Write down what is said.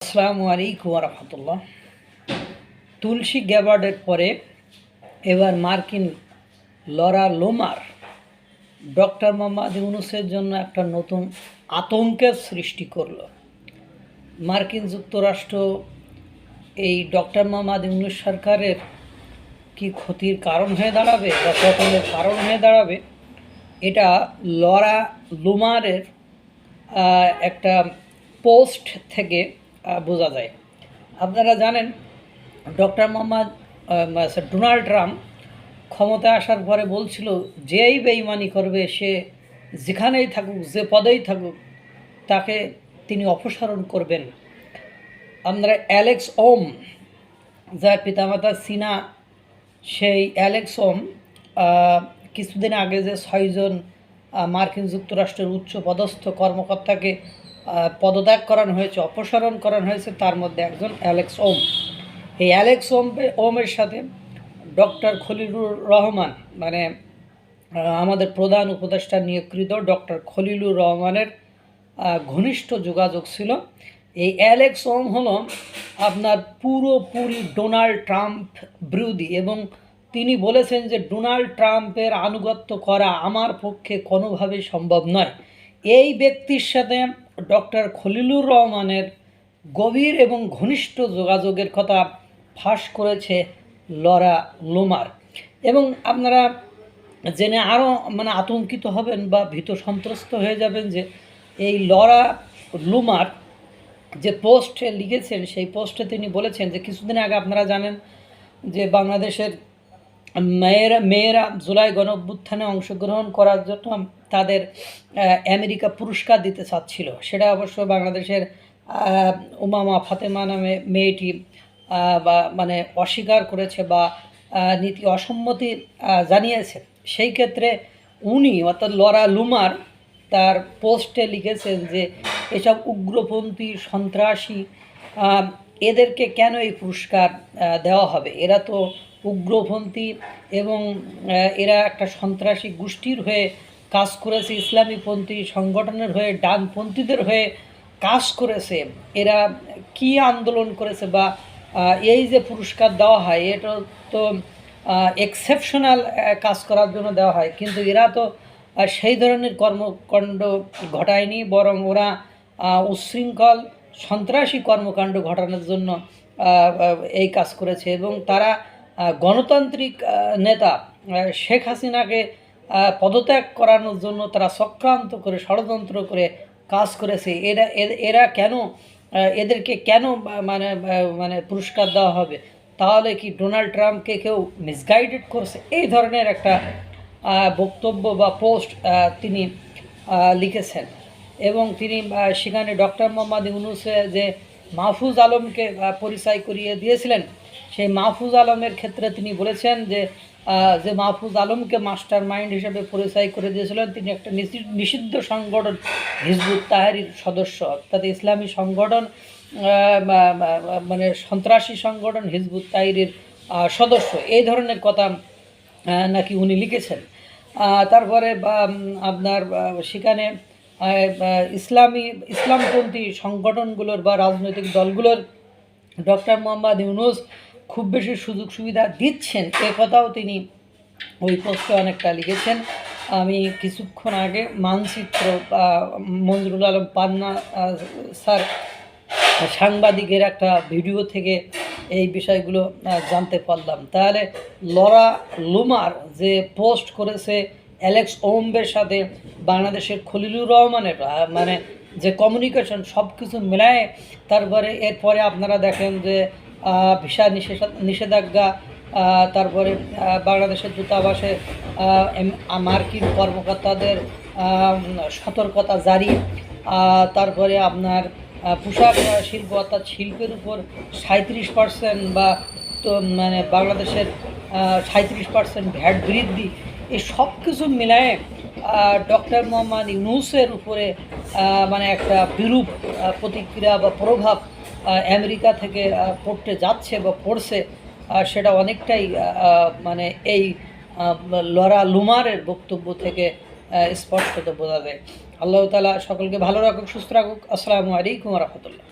আসসালামু আলাইকুম রহমতুল্লাহ। তুলসী গ্যাবার্ডের পরে এবার মার্কিন লরা লোমার, ডক্টর মোহাম্মদ ইউনুসের জন্য একটা নতুন আতঙ্কের সৃষ্টি করল। মার্কিন যুক্তরাষ্ট্র এই ডক্টর মোহাম্মদ ইউনুস সরকারের কি ক্ষতির কারণ হয়ে দাঁড়াবে বা পতনের কারণ হয়ে দাঁড়াবে, এটা লরা লুমারের একটা পোস্ট থেকে বোঝা যায়। আপনারা জানেন, ডক্টর মোহাম্মদ ডোনাল্ড ট্রাম্প ক্ষমতায় আসার পরে বলছিল, যেই বেইমানি করবে, সে যেখানেই থাকুক, যে পদেই থাকুক, তাকে তিনি অপসারণ করবেন। আমরা অ্যালেক্স ওম, যার পিতামাতা সিনা, সেই অ্যালেক্স ওম কিছুদিন আগে যে ছয়জন মার্কিন যুক্তরাষ্ট্রের উচ্চ পদস্থ কর্মকর্তাকে পদত্যাগ করানো হয়েছে, অপসারণ করানো হয়েছে, তার মধ্যে একজন অ্যালেক্স ওম। এই অ্যালেক্স ওম, ওমের সাথে ডক্টর খলিলুর রহমান মানে আমাদের প্রধান উপদেষ্টা নিয়োগকৃত ডক্টর খলিলুর রহমানের ঘনিষ্ঠ যোগাযোগ ছিল। এই অ্যালেক্স ওম হল আপনার পুরোপুরি ডোনাল্ড ট্রাম্প বিরোধী এবং তিনি বলেছেন যে ডোনাল্ড ট্রাম্পের আনুগত্য করা আমার পক্ষে কোনোভাবেই সম্ভব নয়। এই ব্যক্তির সাথে ডক্টর খলিলুর রহমানের গভীর এবং ঘনিষ্ঠ যোগাযোগের কথা ফাঁস করেছে লরা লোমার। এবং আপনারা জেনে আরও মানে আতঙ্কিত হবেন বা ভীত সন্ত্রস্ত হয়ে যাবেন যে এই লরা লুমার যে পোস্টে লিখেছেন, সেই পোস্টে তিনি বলেছেন যে কিছুদিন আগে আপনারা জানেন যে বাংলাদেশের মেয়েরা মেয়েরা জুলাই গণ অভ্যুত্থানে অংশগ্রহণ করার জন্য তাদের আমেরিকা পুরস্কার দিতে চাচ্ছিল। সেটা অবশ্য বাংলাদেশের উমামা ফাতেমা নামে মেয়েটি বা মানে অস্বীকার করেছে বা নীতি অসম্মতি জানিয়েছে। সেই ক্ষেত্রে উনি, অর্থাৎ লরা লুমার, তার পোস্টে লিখেছেন যে, এসব উগ্রপন্থী সন্ত্রাসী এদেরকে কেন এই পুরস্কার দেওয়া হবে? এরা তো উগ্রপন্থী এবং এরা একটা সন্ত্রাসী গোষ্ঠীর হয়ে কাজ করেছে, ইসলামীপন্থী সংগঠনের হয়ে, ডানপন্থীদের হয়ে কাজ করেছে। এরা কি আন্দোলন করেছে বা এই যে পুরস্কার দেওয়া হয়, এটা তো এক্সেপশনাল কাজ করার জন্য দেওয়া হয়। কিন্তু এরা তো সেই ধরনের কর্মকাণ্ড ঘটায়নি, বরং ওরা উচ্ছৃঙ্খল সন্ত্রাসী কর্মকাণ্ড ঘটানোর জন্য এই কাজ করেছে। এবং তারা গণতান্ত্রিক নেতা শেখ হাসিনাকে পদত্যাগ করানোর জন্য তারা চক্রান্ত করে, ষড়যন্ত্র করে কাজ করেছে। এরা এরা কেন এদেরকে কেন মানে মানে পুরস্কার দেওয়া হবে? তাহলে কি ডোনাল্ড ট্রাম্পকে কেউ মিসগাইডেড করছে? এই ধরনের একটা বক্তব্য বা পোস্ট তিনি লিখেছেন। এবং তিনি সেখানে ডক্টর মোহাম্মদ ইউনুসে যে মাহফুজ আলমকে পরিচয় করিয়ে দিয়েছিলেন। সেই মাহফুজ আলমের ক্ষেত্রে তিনি বলেছেন যে যে মাহফুজ আলমকে মাস্টার মাইন্ড হিসেবে পরিচয় করে দিয়েছিলেন, তিনি একটা নিষিদ্ধ সংগঠন, হিজবুত তাহারির সদস্য, অর্থাৎ ইসলামী সংগঠন মানে সন্ত্রাসী সংগঠন, হিজবুত তাহিরের সদস্য। এই ধরনের কথা নাকি উনি লিখেছেন। তারপরে আপনার সেখানে ইসলামী, ইসলামপন্থী সংগঠনগুলোর বা রাজনৈতিক দলগুলোর ডক্টর মোহাম্মদ ইউনুস খুব বেশি সুযোগ সুবিধা দিচ্ছেন। এ কথাও তিনি ওই পোস্টে অনেকটা লিখেছেন। আমি কিছুক্ষণ আগে মানচিত্র মঞ্জুরুল আলম পান্না স্যার, সাংবাদিকের একটা ভিডিও থেকে এই বিষয়গুলো জানতে পারলাম। তাহলে লরা লুমার যে পোস্ট করেছে অ্যালেক্স ওম্বের সাথে বাংলাদেশের খলিলুর রহমানের মানে যে কমিউনিকেশন সব কিছু মেলায় তারপরে এরপরে আপনারা দেখেন যে ভিসা নিষেধা, নিষেধাজ্ঞা তারপরে বাংলাদেশের দূতাবাসে মার্কিন কর্মকর্তাদের সতর্কতা জারি তারপরে আপনার পোশাক শিল্প অর্থাৎ শিল্পের উপর সাঁত্রিশ পার্সেন্ট বা তো মানে বাংলাদেশের সাঁত্রিশ পার্সেন্ট ভ্যাট বৃদ্ধি এই সব কিছু মিলায়ে ডক্টর মোহাম্মদ ইউনুসের উপরে মানে একটা বিরূপ প্রতিক্রিয়া বা প্রভাব আমেরিকা থেকে পড়তে যাচ্ছে বা পড়ছে সেটা অনেকটাই মানে এই লরা লুমারের বক্তব্য থেকে স্পষ্টত বোঝা যায়। আল্লাহ তালা সকলকে ভালো রাখুক, সুস্থ রাখুক। আসসালামু আলাইকুম রহমতুল্লাহ।